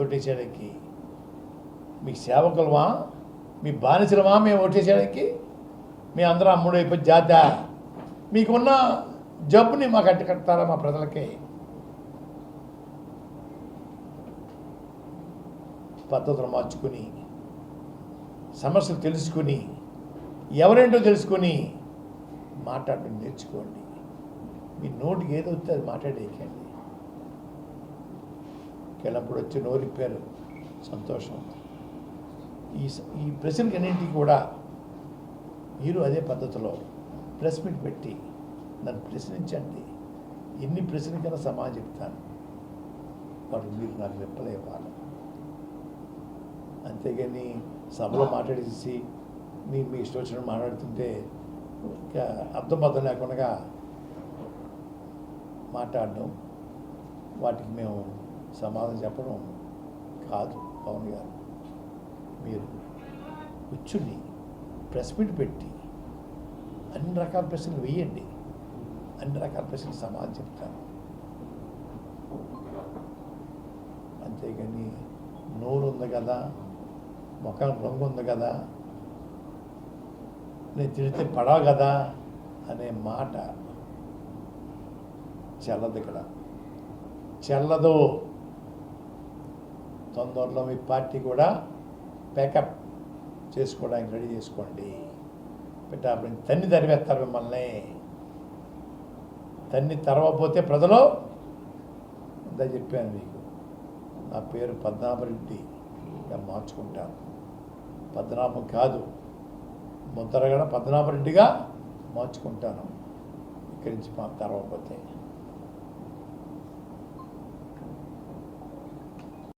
ఓటేసేయడానికి మీ సేవకులవా మీ బానిసలమా మేము ఓటేసేయడానికి మీ అందరూ అమ్ముడైపోయి జాత. మీకున్న జబ్బుని మాకు అట్టి మా ప్రజలకి? పద్ధతులు మార్చుకుని సమస్యలు తెలుసుకుని ఎవరేంటో తెలుసుకొని మాట్లాడటం నేర్చుకోండి. మీ నోటికి ఏదో వస్తే అది మాట్లాడేయకండి. కెళ్ళప్పుడు వచ్చి నోరిప్పారు సంతోషం. ఈ స- ఈ ప్రశ్నకి అన్నింటికి కూడా మీరు అదే పద్ధతిలో ప్రెస్ మీట్ పెట్టి నన్ను ప్రశ్నించండి. ఎన్ని ప్రశ్నలకైనా సమాధానం చెప్తాను. వాటికి మీరు నాకు రెప్పలే అంతేగాని సభలో మాట్లాడేసి మీ మీ ఇష్టం వచ్చిన మాట్లాడుతుంటే ఇంకా అర్థం అర్థం లేకుండా మాట్లాడడం వాటికి మేము సమాధానం చెప్పడం కాదు పవన్ గారు. మీరు కూర్చుని ప్రెస్ మీట్ పెట్టి అన్ని రకాల ప్రశ్నలు వేయండి. అన్ని రకాల ప్రశ్నలు సమాధానం చెప్తాను అంతేగాని నోరు ఉంది కదా ముఖం రంగు ఉంది కదా నేను తిడితే పడవ కదా అనే మాట చల్లదు ఇక్కడ. చెల్లదు. తొందరలో మీ పార్టీ కూడా ప్యాకప్ చేసుకోవడానికి రెడీ చేసుకోండి. పెట్టాపని తన్ని తరివేస్తారు మిమ్మల్ని. తన్ని తరవపోతే ప్రజలు ఇంత చెప్పాను మీకు. నా పేరు పద్మనాభరెడ్డిగా మార్చుకుంటాను. పద్మనాభం కాదు. ముద్రగడ పద్మనాభరెడ్డిగా మార్చుకుంటాను. ఇక్కడి నుంచి మా తరవపోతే